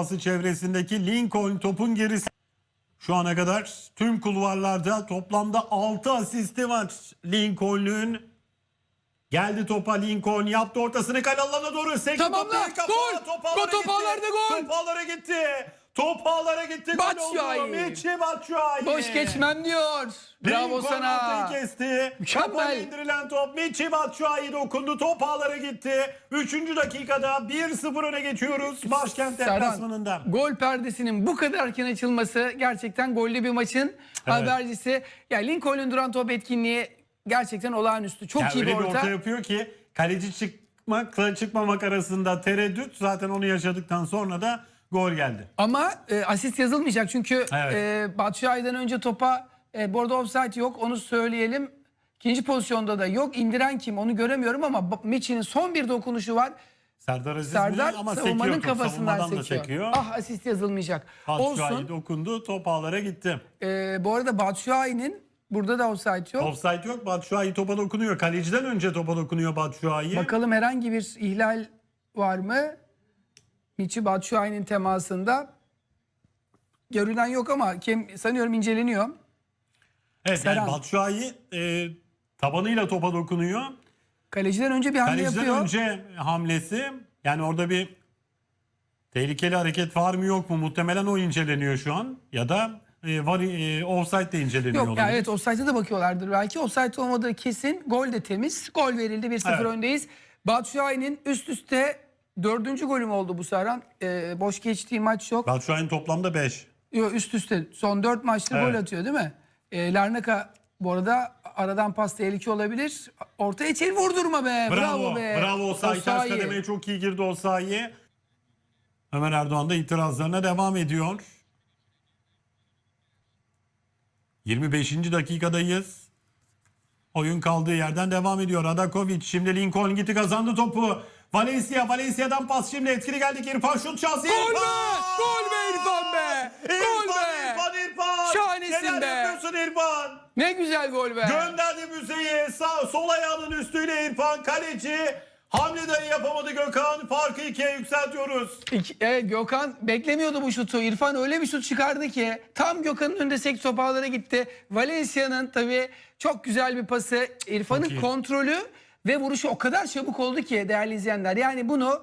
sahası çevresindeki Lincoln topun gerisi. Şu ana kadar tüm kulvarlarda toplamda 6 asisti var Lincoln'ün. Geldi topa Lincoln yaptı ortasını kale alanına doğru sekti. Tamamla, gol! top Gol, ağlara top gitti. gol! Top ağlara gitti. Top ağlara gitti. Batshuayi. Michy Batshuayi. Boş geçmem diyor. Bravo Lincoln sana. kesti. Mükemmel. Kapalı indirilen top Michy Batshuayi dokundu. Top ağlara gitti. Üçüncü dakikada 1-0 öne geçiyoruz. Başkent deplasmanında. Gol perdesinin bu kadar erken açılması gerçekten gollü bir maçın habercisi. Ya Lincoln'un duran top etkinliği gerçekten olağanüstü. Çok Yani iyi bir öyle bir orta. orta yapıyor ki kaleci çıkmakla çıkmamak arasında tereddüt. Zaten onu yaşadıktan sonra da gol geldi. Ama e, asist yazılmayacak çünkü Evet. e, Batshuayi'den önce topa e, bu arada offside yok onu söyleyelim. İkinci pozisyonda da yok. İndiren kim onu göremiyorum ama Michy'nin son bir dokunuşu var. Serdar Aziz Serdar ama savunmanın sekiyor kafasından sekiyor. sekiyor. Ah asist yazılmayacak. Batshuayi dokundu. Top ağlara gitti. E, bu arada Batshuayi'nin burada da offside yok. Offside yok. Batshuayi topa dokunuyor. Kaleciden önce topa dokunuyor Batshuayi. Bakalım herhangi bir ihlal var mı? Michi Batshuayi'nin temasında. Görülen yok ama kim, sanıyorum inceleniyor. Evet yani Serhan. Batshuayi e, tabanıyla topa dokunuyor. Kaleciden önce bir hamle Kaleciden yapıyor. önce hamlesi yani orada bir tehlikeli hareket var mı yok mu muhtemelen o inceleniyor şu an ya da e, var e, offside de inceleniyor Yok yani evet offside'e de bakıyorlardır belki. Offside olmadığı kesin. Gol de temiz. Gol verildi 1-0 Evet. öndeyiz. Batshuayi'nin üst üste dördüncü golü mü oldu bu Serhan? Ee, boş geçtiği maç yok. Batshuayi'nin toplamda 5. Yok üst üste son dört maçtır Evet. gol atıyor değil mi? Ee, Larnaka bu arada aradan pas tehlike olabilir. Ortaya çel vurdurma be. Bravo, Bravo. be. Bravo Osayi. Ters Osayi. kademeye çok iyi girdi Osayi. Ömer Erdoğan da itirazlarına devam ediyor. 25. dakikadayız. Oyun kaldığı yerden devam ediyor. Adakovic şimdi Lincoln gitti kazandı topu. Valencia, Valencia'dan pas şimdi etkili geldik. İrfan şut şansı. Gol İrfan! be! Gol be İrfan be! Gol İrfan, be! İrfan, İrfan! Şahanesin Neler be! yapıyorsun İrfan? Ne güzel gol be. Gönderdi Müze'ye sağ sol ayağının üstüyle İrfan kaleci. Hamle dahi yapamadı Gökhan. Farkı ikiye yükseltiyoruz. İki- evet Gökhan beklemiyordu bu şutu. İrfan öyle bir şut çıkardı ki tam Gökhan'ın önünde sek topağlara gitti. Valencia'nın tabii çok güzel bir pası. İrfan'ın kontrolü ve vuruşu o kadar çabuk oldu ki değerli izleyenler. Yani bunu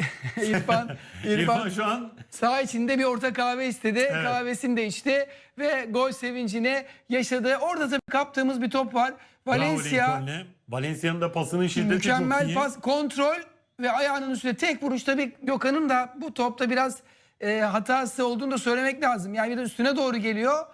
İrfan, İrfan, İrfan şu an Sağ içinde bir orta kahve istedi. Kahvesini de içti ve gol sevincini yaşadı. Orada tabii kaptığımız bir top var. Valencia. Valencia'nın da pasının şiddeti mükemmel pas, kontrol ve ayağının üstüne tek vuruş. Tabii Gökhan'ın da bu topta biraz e, hatası olduğunu da söylemek lazım. Yani bir de üstüne doğru geliyor.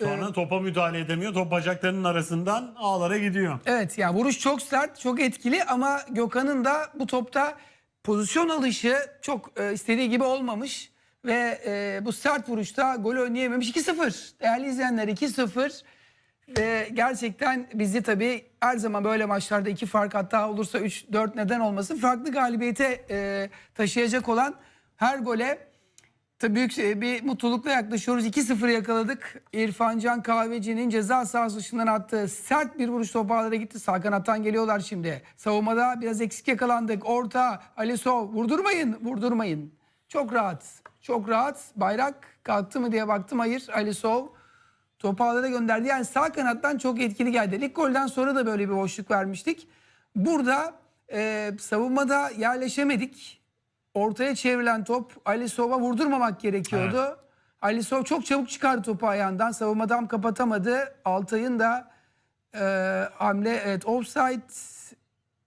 Sonra topa müdahale edemiyor. Top bacaklarının arasından ağlara gidiyor. Evet yani vuruş çok sert, çok etkili ama Gökhan'ın da bu topta pozisyon alışı çok e, istediği gibi olmamış. Ve e, bu sert vuruşta gol önleyememiş. 2-0. Değerli izleyenler 2-0. Ve gerçekten bizi tabii her zaman böyle maçlarda iki fark hatta olursa 3-4 neden olmasın. Farklı galibiyete e, taşıyacak olan her gole Tabii büyük e, bir mutlulukla yaklaşıyoruz. 2-0 yakaladık. İrfan Can Kahveci'nin ceza sahası dışından attığı sert bir vuruş topu ağlara gitti. Sağ kanattan geliyorlar şimdi. Savunmada biraz eksik yakalandık. Orta, Alisov vurdurmayın, vurdurmayın. Çok rahat, çok rahat. Bayrak kalktı mı diye baktım. Hayır, Alisov topu ağlara gönderdi. Yani sağ kanattan çok etkili geldi. İlk golden sonra da böyle bir boşluk vermiştik. Burada e, savunmada yerleşemedik. Ortaya çevrilen top Alisov'a vurdurmamak gerekiyordu. Alisov çok çabuk çıkardı topu ayağından. Savunmadan kapatamadı. Altay'ın da e, hamle evet offside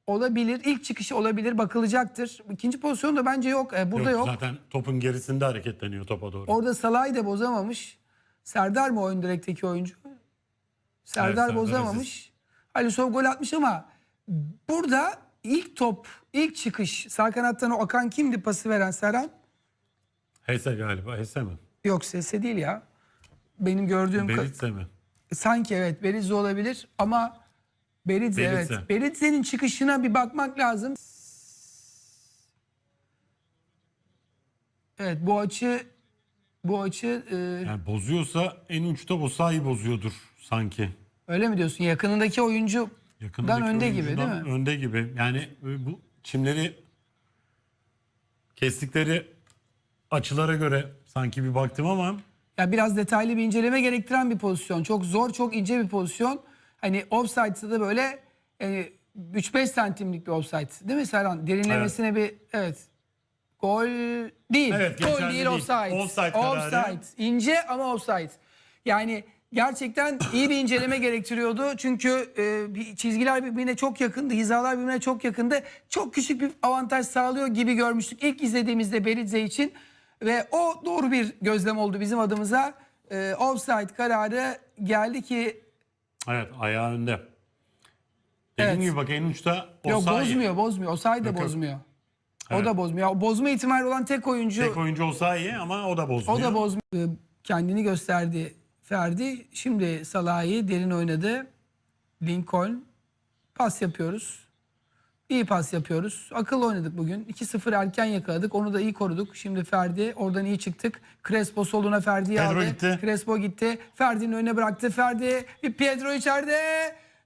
olabilir. İlk çıkışı olabilir. Bakılacaktır. İkinci pozisyon da bence yok. E, burada yok. Zaten topun gerisinde hareketleniyor topa doğru. Orada Salah'ı da bozamamış. Serdar mı oyun direkteki oyuncu? Serdar Serdar bozamamış. Alisov gol atmış ama burada ilk top, ilk çıkış sağ kanattan o akan kimdi pası veren Serhan? Hese galiba. Hese mi? Yok sesi değil ya. Benim gördüğüm Beritse mi? sanki evet Berizze olabilir ama Berizze, Berizze. evet. Berizze'nin çıkışına bir bakmak lazım. Evet bu açı bu açı e, Yani bozuyorsa en uçta Osayi bozuyordur sanki. öyle mi diyorsun? Yakınındaki oyuncu Yakındaki önde gibi, değil mi? Önde gibi. Yani bu çimleri kestikleri açılara göre sanki bir baktım ama Ya biraz detaylı bir inceleme gerektiren bir pozisyon. Çok zor, çok ince bir pozisyon. Hani offside'sa da böyle e, 3-5 santimlik bir offside. Değil mi Serhan? Derinlemesine bir evet. Gol değil. Evet, Gol değil, değil. offside. Offside. Offside. İnce ama offside. Yani gerçekten iyi bir inceleme gerektiriyordu. Çünkü e, bir- çizgiler birbirine çok yakındı. Hizalar birbirine çok yakındı. Çok küçük bir avantaj sağlıyor gibi görmüştük ilk izlediğimizde Beridze için. Ve o doğru bir gözlem oldu bizim adımıza. E, offside kararı geldi ki evet ayağı önde. Dediğim Evet. gibi bak en uçta yok Osayi. bozmuyor bozmuyor. Offside de Yok, yok. bozmuyor. O Evet. da bozmuyor. O bozma ihtimali olan tek oyuncu Tek oyuncu Osayi ama o da bozmuyor. O da bozmuyor. Kendini gösterdi Ferdi. Şimdi Salah'ı derin oynadı. Lincoln. Pas yapıyoruz. İyi pas yapıyoruz. Akıl oynadık bugün. 2-0 erken yakaladık. Onu da iyi koruduk. Şimdi Ferdi. Oradan iyi çıktık. Crespo soluna Ferdi'yi aldı. gitti. Crespo gitti. Ferdi'nin önüne bıraktı. Ferdi. Bir Pedro içeride.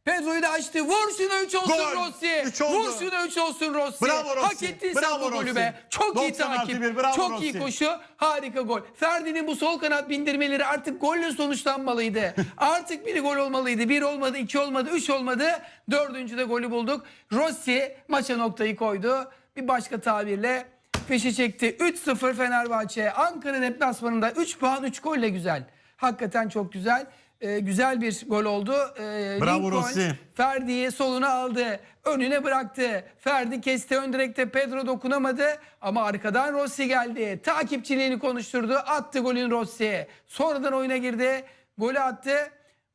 Pedro'yu da açtı. Vur şuna 3 olsun Gol. Rossi. Üç oldu. Vur şuna 3 olsun Rossi. Bravo Rossi. Hak ettin sen Bravo bu golü Rossi. be. Çok iyi 90 artı takip. bir, bravo Çok iyi Rossi. koşu. Harika gol. Ferdi'nin bu sol kanat bindirmeleri artık golle sonuçlanmalıydı. artık biri gol olmalıydı. Bir olmadı, iki olmadı, üç olmadı. Dördüncüde golü bulduk. Rossi maça noktayı koydu. Bir başka tabirle peşi çekti. 3-0 Fenerbahçe. Ankara deplasmanında 3 puan 3 golle güzel. Hakikaten çok güzel. Ee, güzel bir gol oldu. Ee, Bravo Lincoln Rossi. Ferdi'yi soluna aldı. Önüne bıraktı. Ferdi kesti ön direkte Pedro dokunamadı. Ama arkadan Rossi geldi. Takipçiliğini konuşturdu. Attı golün Rossi. Sonradan oyuna girdi. Golü attı.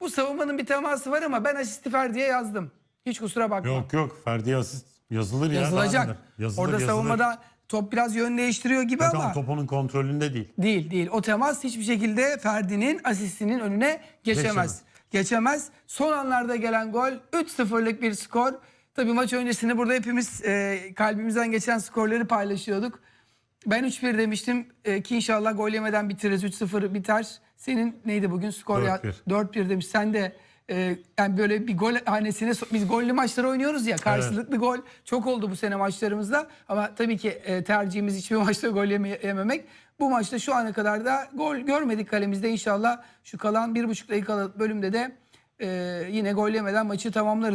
Bu savunmanın bir teması var ama ben asisti Ferdi'ye yazdım. Hiç kusura bakma. Yok yok Ferdi asist yazılır ya. Yazılacak. Yazılır, Orada yazılır. savunmada top biraz yön değiştiriyor gibi Yok ama top onun kontrolünde değil. değil değil. O temas hiçbir şekilde Ferdi'nin asistinin önüne geçemez. Geçemez. Geçemez. Son anlarda gelen gol 3-0'lık bir skor. Tabii maç öncesinde burada hepimiz e, kalbimizden geçen skorları paylaşıyorduk. Ben 3-1 demiştim e, ki inşallah gol yemeden bitiririz. 3-0 biter. Senin neydi bugün skor ya? 4-1. 4-1 demiş. Sen de e, yani böyle bir gol hanesine biz gollü maçları oynuyoruz ya karşılıklı gol çok oldu bu sene maçlarımızda ama tabii ki e, tercihimiz hiçbir maçta gol yeme- yememek. Bu maçta şu ana kadar da gol görmedik kalemizde inşallah şu kalan bir buçuk dakikalık bölümde de e, yine gol yemeden maçı tamamlarız.